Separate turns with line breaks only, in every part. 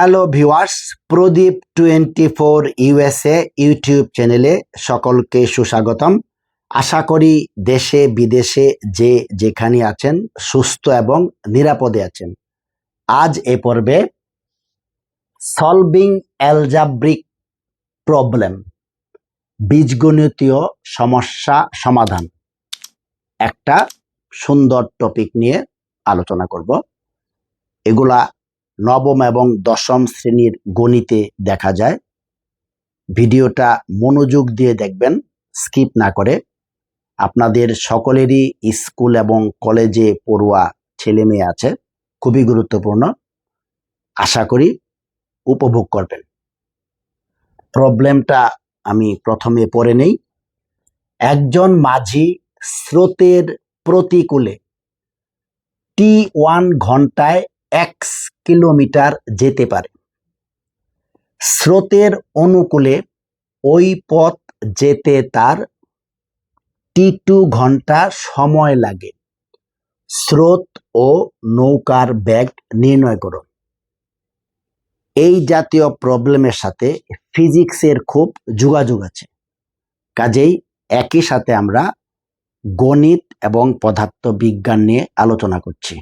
Hello viewers, Pradeep twenty four USA YouTube চ্যানেলে সকলকে সুস্বাগতম। আশা করি দেশে, বিদেশে যে যেখানে আছেন, সুস্থ এবং নিরাপদে আছেন। আজ এ পর্বে সলভিং অ্যালজাব্রিক প্রবলেম বীজগণিতীয় সমস্যা সমাধান। একটা সুন্দর টপিক নিয়ে আলোচনা করব। এগুলা নবম এবং দশম শ্রেণির গণিতে দেখা যায়। ভিডিওটা মনোযোগ দিয়ে দেখবেন, স্কিপ না করে। আপনাদের সকলেরই স্কুল এবং কলেজে পড়ুয়া ছেলে মেয়ে আছে, খুবই গুরুত্বপূর্ণ। আশা করি উপভোগ করবেন। প্রবলেমটা আমি প্রথমে পড়ে নেই। একজন মাঝি স্রোতের প্রতিকূলে টি ওয়ান ঘন্টায় এক্স কিলোমিটার যেতে পারে। স্রোতের অনুকূলে ওই পথ যেতে তার টি টু ঘণ্টা সময় লাগে। স্রোত ও নৌকার ব্যাগ নির্ণয় করো। এই জাতীয় প্রবলেমের সাথে ফিজিক্সের খুব যোগাযোগ আছে। কাজেই একই সাথে আমরা গণিত এবং পদার্থ বিজ্ঞান নিয়ে আলোচনা করছি।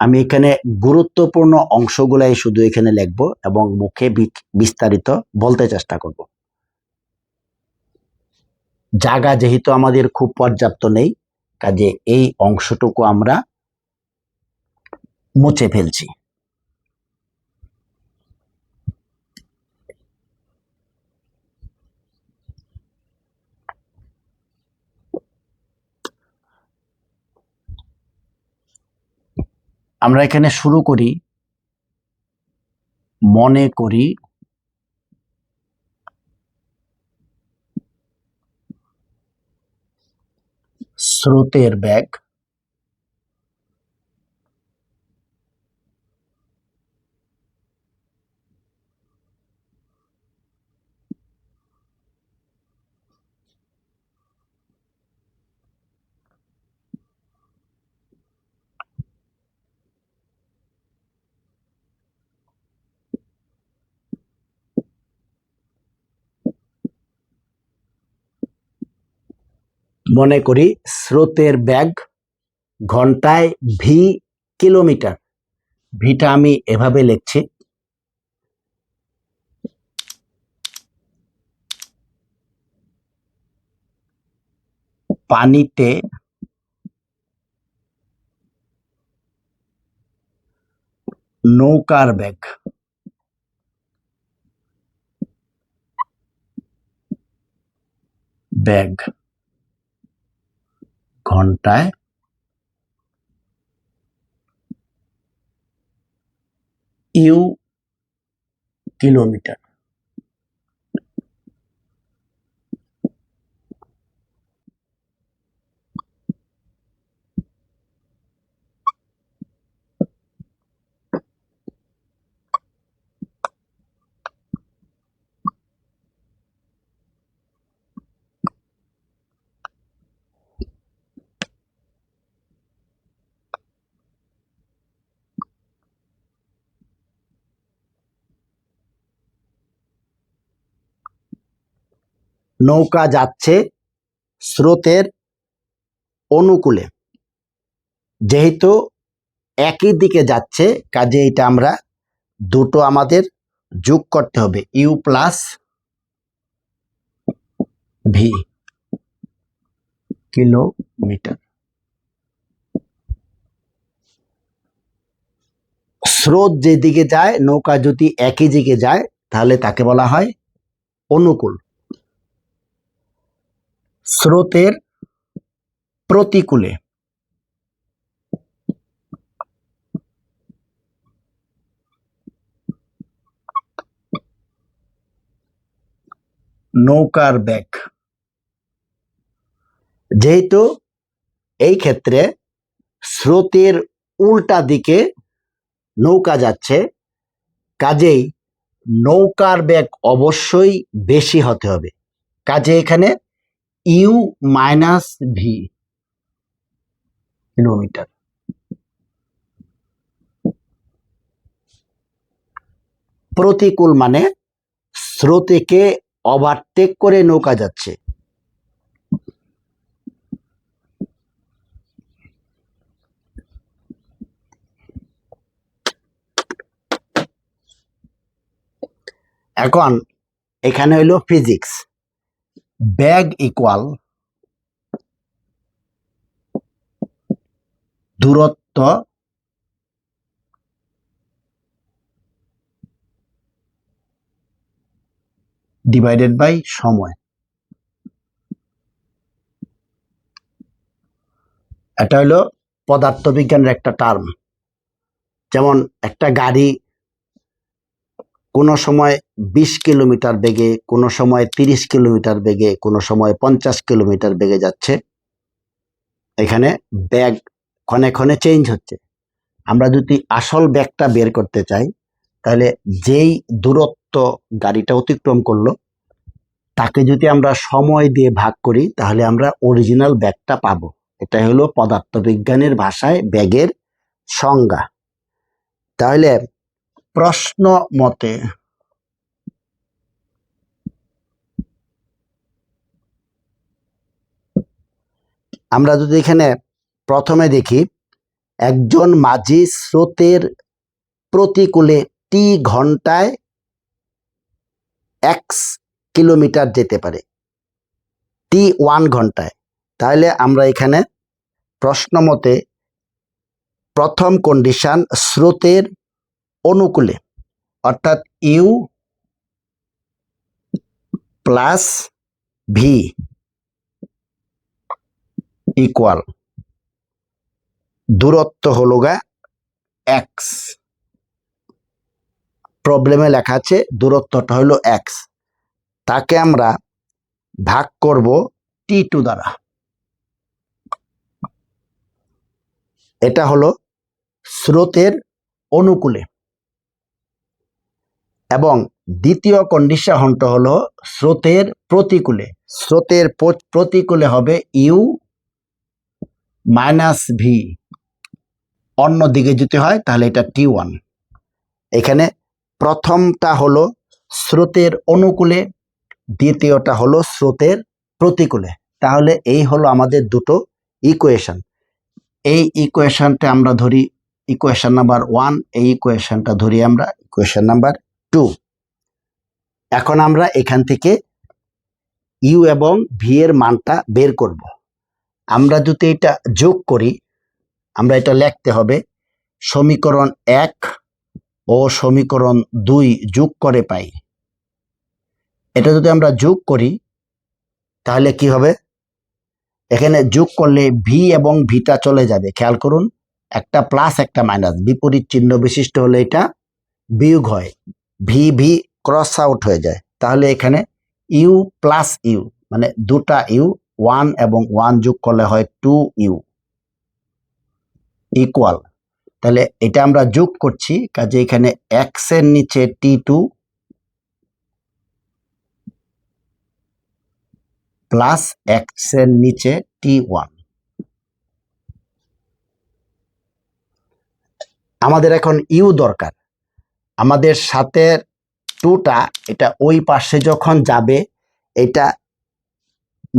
আমি এখানে গুরুত্বপূর্ণ অংশগুলাই শুধু এখানে লিখব এবং মুখে বিস্তারিত বলতে চেষ্টা করব। জায়গা যেহেতু আমাদের খুব পর্যাপ্ত নেই, কাজে এই অংশটুকু আমরা মুছে ফেলছি। আমরা এখানে শুরু করি মনে করি স্রোতের ব্যাগ। মনে করি, স্রোতের ব্যাগ, ঘন্টায় ভি কিলোমিটার। ভিটা আমি এভাবে লিখছি। পানিতে নৌকার ব্যাগ। ব্যাগ। ঘন্টায় ইউ কিলোমিটার। নৌকা যাচ্ছে স্রোতের অনুকূলে। যেহেতু একই দিকে যাচ্ছে কাজে এটা আমরা দুটো আমাদের যোগ করতে হবে ইউ প্লাস ভি কিলোমিটার। স্রোত যেদিকে যায়, নৌকা যদি একই দিকে যায়, তাহলে তাকে বলা হয় অনুকূল। স্রোতের প্রতিকূলে। নৌকার ব্যাগ। যেহেতু এই ক্ষেত্রে স্রোতের উল্টা দিকে নৌকা যাচ্ছে, কাজেই নৌকার ব্যাগ অবশ্যই বেশি হতে হবে। কাজে এখানে ইউ মাইনাস ভি কিলোমিটার। প্রতিকূল মানে স্রোতেকে ওভারটেক করে নৌকা যাচ্ছে। এখন এখানে হইল ফিজিক্স ব্যাগ ইকুয়াল দূরত্ব ডিভাইডেড বাই সময়। এটা হলো পদার্থবিজ্ঞানের একটা টার্ম যেমন একটা গাড়ি কোনো সময় বিশ কিলোমিটার বেগে, কোনো সময় তিরিশ কিলোমিটার বেগে, কোনো সময় পঞ্চাশ কিলোমিটার বেগে যাচ্ছে। এখানে ব্যাগ ক্ষণে ক্ষণে চেঞ্জ হচ্ছে। আমরা যদি আসল ব্যাগটা বের করতে চাই, তাহলে যেই দূরত্ব গাড়িটা অতিক্রম করল, তাকে যদি আমরা সময় দিয়ে ভাগ করি, তাহলে আমরা অরিজিনাল ব্যাগটা পাবো। এটা হলো পদার্থবিজ্ঞানের ভাষায় ব্যাগের সংজ্ঞা। তাহলে প্রশ্ন মতে আমরা যদি এখানে প্রথমে দেখি, একজন মাঝি স্রোতের প্রতিকূলে টি ঘন্টায় এক্স কিলোমিটার যেতে পারে। টি ওয়ান ঘন্টায়। তাহলে আমরা এখানে প্রশ্ন মতে প্রথম কন্ডিশন স্রোতের অনুকূলে, অর্থাৎ ইউ প্লাস ভি ইকুয়াল দূরত্ব হলো গা এক্স। প্রবলেমে লেখা আছে দূরত্বটা হলো এক্স। তাকে আমরা ভাগ করব টি টু দ্বারা। এটা হলো স্রোতের অনুকূলে। এবং দ্বিতীয় কন্ডিশনটা হলো স্রোতের প্রতিকূলে। স্রোতের প্রতিকূলে হবে ইউ মাইনাস ভি। অন্য দিকে যদি হয়, তাহলে এটা টি ওয়ান। এখানে প্রথমটা হলো স্রোতের অনুকূলে, দ্বিতীয়টা হলো স্রোতের প্রতিকূলে। তাহলে এই হলো আমাদের দুটো ইকুয়েশন এই ইকুয়েশনটা আমরা ধরি ইকুয়েশন নাম্বার ওয়ান এই ইকুয়েশনটা ধরি আমরা ইকুয়েশন নাম্বার টু এখন আমরা এখান থেকে ইউ এবং ভি এর মানটা বের করব। আমরা যদি এটা যোগ করি, আমরা এটা লিখতে হবে, সমীকরণ এক ও সমীকরণ দুই যোগ করে পাই। এটা যদি আমরা যোগ করি, তাহলে কি হবে? এখানে যোগ করলে ভি এবং ভিটা চলে যাবে। খেয়াল করুন, একটা প্লাস একটা মাইনাস বিপরীত চিহ্ন বিশিষ্ট হলে এটা বিয়োগ হয়। ভি ভি ক্রস আউট হয়ে যায়। তাহলে এখানে ইউ প্লাস ইউ মানে দুটা ইউ ওয়ান এবং ওয়ান যোগ করলে হয় টু ইউ ইকুয়াল তাহলে এটা আমরা যোগ করছি, কাজে এখানে এক্সের নিচে টি টু প্লাস এক্সের নিচে টি ওয়ান আমাদের এখন ইউ দরকার। আমাদের সাথে টুটা, এটা ওই পাশে যখন যাবে, এটা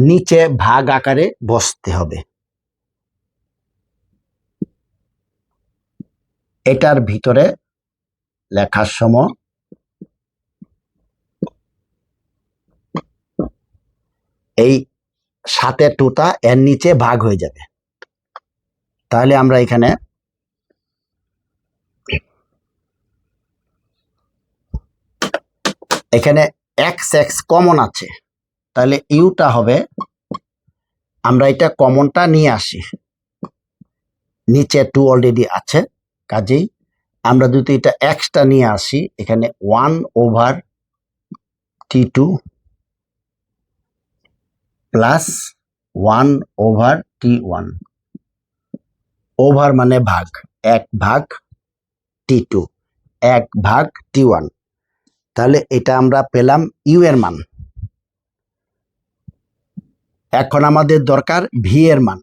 নিচে ভাগ আকারে বসতে হবে। এটার ভিতরে লেখার সময় এই সাথে টুটা এর নিচে ভাগ হয়ে যাবে। তাহলে আমরা এখানে এখানে এক্স এক্স কমন আছে। তাহলে ইউটা হবে, আমরা এটা কমনটা নিয়ে আসি। নিচে টু অলরেডি আছে, কাজেই আমরা যদি এটা এক্সটা নিয়ে আসি, এখানে one over T two plus one over T one over মানে ভাগ, এক ভাগ টি টু এক ভাগ টি ওয়ান তাহলে এটা আমরা পেলাম ইউ এর মান। এখন আমাদের দরকার ভি এর মান।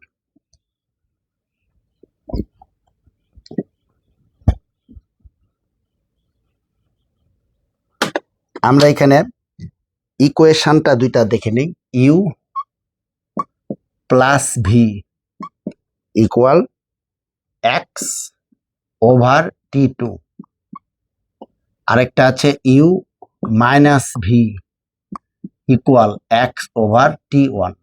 আমরা এখানে ইকুয়েশনটা দুইটা দেখে নিই। U plus V equal X over T two আরেকটা আছে U minus V equal X over T one.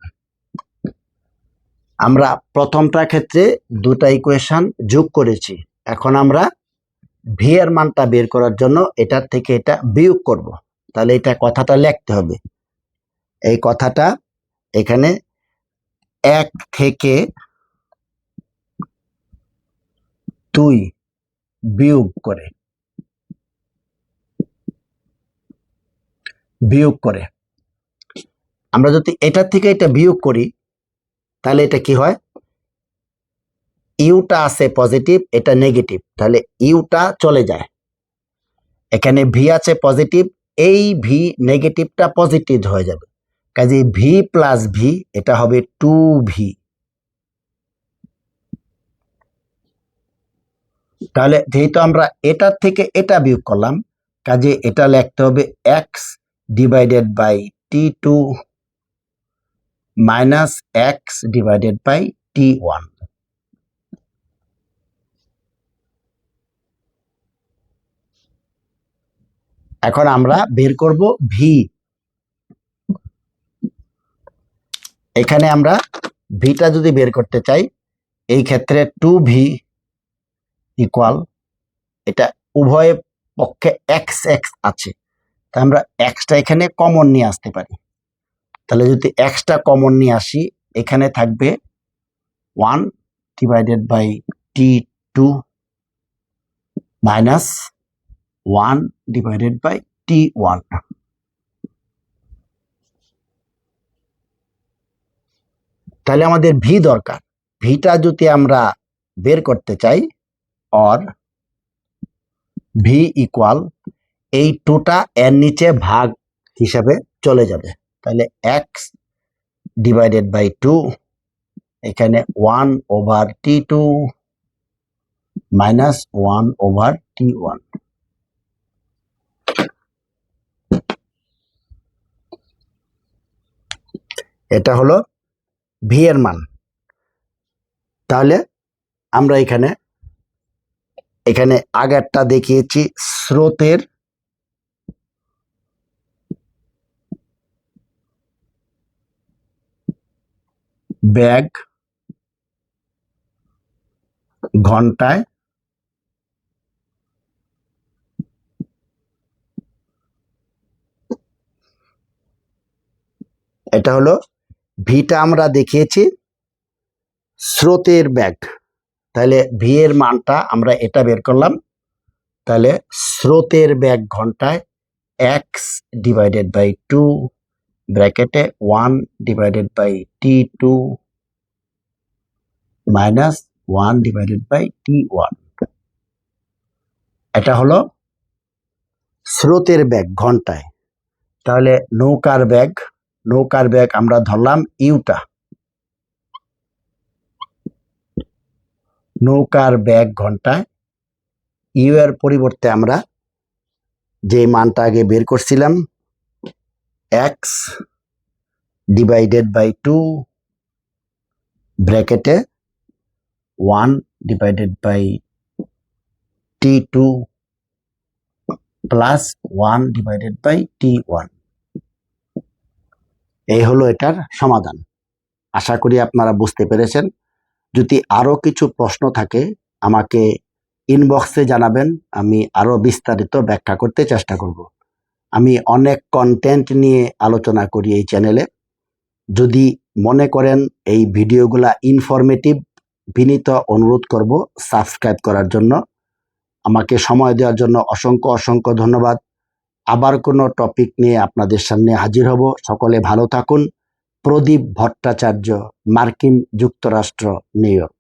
আমরা প্রথমটা ক্ষেত্রে দুটা ইকুয়েশন যোগ করেছি। এখন আমরা ভি এর মানটা বের করার জন্য এটার থেকে এটা বিয়োগ করব। তাহলে এটা কথাটা লিখতে হবে। এই কথাটা এখানে এক থেকে দুই বিয়োগ করে। বিয়োগ করে। আমরা যদি এটার থেকে এটা বিয়োগ করি, তাহলে এটা কি হয়? ইউটা আছে পজিটিভ, এটা নেগেটিভ। তাহলে ইউটা চলে যায়। এখানে ভি আছে পজিটিভ, এই ভি নেগেটিভটা পজিটিভ হয়ে যাবে। কাজে ভি প্লাস ভি, এটা হবে টু ভি। তাহলে যেহেতু আমরা এটার থেকে এটা বিয়োগ করলাম কাজে এটা লিখতে হবে X T two minus X divided by T one এখন আমরা বের করব ভি এখানে আমরা ভিটা যদি বের করতে চাই, এই ক্ষেত্রে টু ভি ইকুয়াল এটা উভয় পক্ষে এক্স এক্স আছে। আমরা এক্সটা এখানে কমন নিয়ে আসতে পারি। তাহলে যদি এক্সটা কমন নিয়ে আসি, এখানে থাকবে one divided by T two minus one divided by T one তাহলে আমাদের ভি দরকার। ভিটা যদি আমরা বের করতে চাই অর ভি ইকুয়াল এই টুটা এর নিচে ভাগ হিসাবে চলে যাবে। তাহলে এক্স ডিভাইডেড বাই টু এখানে one over T two minus one over T one এটা হলো ভি এর মান। তাহলে আমরা এখানে এখানে আগেরটা দেখিয়েছি স্রোতের ব্যাগ, ঘন্টায়, এটা হলো ভিটা আমরা দেখিয়েছি, স্রোতের ব্যাগ। তাহলে ভি এর মানটা আমরা এটা বের করলাম, তাহলে স্রোতের ব্যাগ ঘন্টায় এক্স ডিভাইডেড বাই টু ব্র্যাকেটে one divided by T two minus one divided by T one এটা হলো স্রোতের ব্যাগ ঘন্টায়। তাহলে নৌকার ব্যাগ নৌকার ব্যাগ আমরা ধরলাম ইউটা। নৌকার ব্যাগ ঘন্টায়। ইউ এর পরিবর্তে আমরা যে মানটা আগে বের করছিলাম এক্স ডিভাইডেড বাই টু ব্র্যাকেটে one divided by T two plus one divided by T one এই হলো এটার সমাধান। আশা করি আপনারা বুঝতে পেরেছেন। যদি আরও কিছু প্রশ্ন থাকে, আমাকে ইনবক্সে জানাবেন। আমি আরও বিস্তারিত ব্যাখ্যা করতে চেষ্টা করব। আমি অনেক কন্টেন্ট নিয়ে আলোচনা করি এই চ্যানেলে যদি মনে করেন এই ভিডিওগুলা ইনফরমেটিভ বিনীত অনুরোধ করব সাবস্ক্রাইব করার জন্য। আমাকে সময় দেওয়ার জন্য অসংখ্য অসংখ্য ধন্যবাদ। আবার কোনো টপিক নিয়ে আপনাদের সামনে হাজির হব। সকলে ভালো থাকুন। প্রদীপ ভট্টাচার্য, মার্কিন যুক্তরাষ্ট্র, নিউ ইয়র্ক।